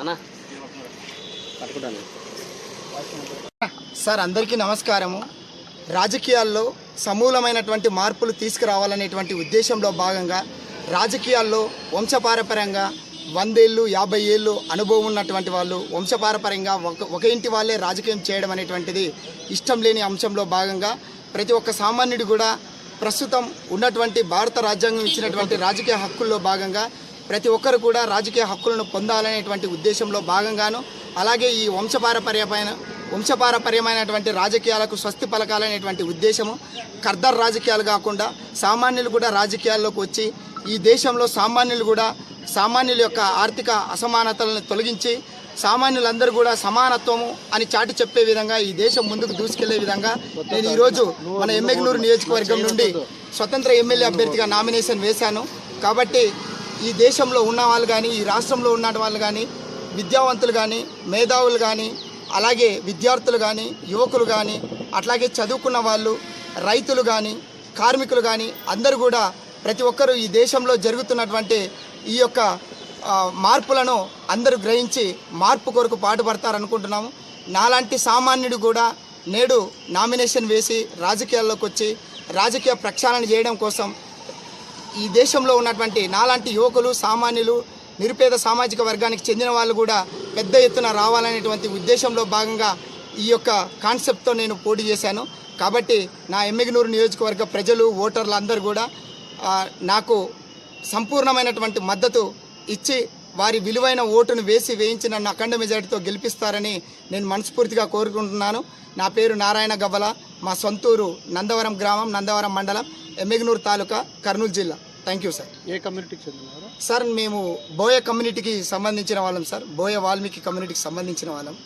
అన్నా పట్టుకుంటాను సార్ అందరికీ నమస్కారము. రాజకీయాల్లో సమూలమైనటువంటి మార్పులు తీసుకురావాలనేటువంటి ఉద్దేశంలో భాగంగా రాజకీయాల్లో వంశపారపరంగా వందేళ్ళు యాభై ఏళ్ళు అనుభవం ఉన్నటువంటి వాళ్ళు వంశపారపర్యంగా ఒక ఒక ఇంటి వాళ్ళే రాజకీయం చేయడం అనేటువంటిది ఇష్టం లేని అంశంలో భాగంగా ప్రతి ఒక్క సామాన్యుడు కూడా ప్రస్తుతం ఉన్నటువంటి భారత రాజ్యాంగం ఇచ్చినటువంటి రాజకీయ హక్కుల్లో భాగంగా ప్రతి ఒక్కరు కూడా రాజకీయ హక్కులను పొందాలనేటువంటి ఉద్దేశంలో భాగంగాను అలాగే ఈ వంశపారపర్యమైన వంశపారపర్యమైనటువంటి రాజకీయాలకు స్వస్తి పలకాలనేటువంటి ఉద్దేశము కర్దర్ రాజకీయాలు కాకుండా సామాన్యులు కూడా రాజకీయాల్లోకి వచ్చి ఈ దేశంలో సామాన్యులు కూడా సామాన్యుల యొక్క ఆర్థిక అసమానతలను తొలగించి సామాన్యులందరూ కూడా సమానత్వము అని చాటి చెప్పే విధంగా ఈ దేశం ముందుకు దూసుకెళ్ళే విధంగా నేను ఈరోజు మన ఎమ్మెగ్నూరు నియోజకవర్గం నుండి స్వతంత్ర ఎమ్మెల్యే అభ్యర్థిగా నామినేషన్ వేశాను. కాబట్టి ఈ దేశంలో ఉన్న వాళ్ళు కానీ ఈ రాష్ట్రంలో ఉన్న వాళ్ళు కానీ విద్యావంతులు కానీ మేధావులు కానీ అలాగే విద్యార్థులు కానీ యువకులు కానీ అట్లాగే చదువుకున్న వాళ్ళు రైతులు కానీ కార్మికులు కానీ అందరూ కూడా ప్రతి ఒక్కరూ ఈ దేశంలో జరుగుతున్నటువంటి ఈ యొక్క మార్పులను అందరూ గ్రహించి మార్పు కొరకు పాటుపడతారనుకుంటున్నాము. నాలాంటి సామాన్యుడు కూడా నేడు నామినేషన్ వేసి రాజకీయాల్లోకి వచ్చి రాజకీయ ప్రక్షాళన చేయడం కోసం ఈ దేశంలో ఉన్నటువంటి నాలాంటి యువకులు సామాన్యులు నిరుపేద సామాజిక వర్గానికి చెందిన వాళ్ళు కూడా పెద్ద ఎత్తున రావాలనేటువంటి ఉద్దేశంలో భాగంగా ఈ యొక్క కాన్సెప్ట్తో నేను పోటీ చేశాను. కాబట్టి నా ఎమ్మిగనూరు నియోజకవర్గ ప్రజలు ఓటర్లు అందరూ కూడా నాకు సంపూర్ణమైనటువంటి మద్దతు ఇచ్చి వారి విలువైన ఓటును వేసి వేయించి నన్ను అఖండ మెజార్టీతో గెలిపిస్తారని నేను మనస్ఫూర్తిగా కోరుకుంటున్నాను. నా పేరు నారాయణ గవ్వల. మా సొంతూరు నందవరం గ్రామం నందవరం మండలం ఎమ్మిగనూరు తాలూకా కర్నూలు జిల్లా. థ్యాంక్ యూ సార్ ఏ కమ్యూనిటీకి చెందినవారు? సార్ మేము బోయ కమ్యూనిటీకి సంబంధించిన వాళ్ళం సార్. బోయ వాల్మీకి కమ్యూనిటీకి సంబంధించిన వాళ్ళం.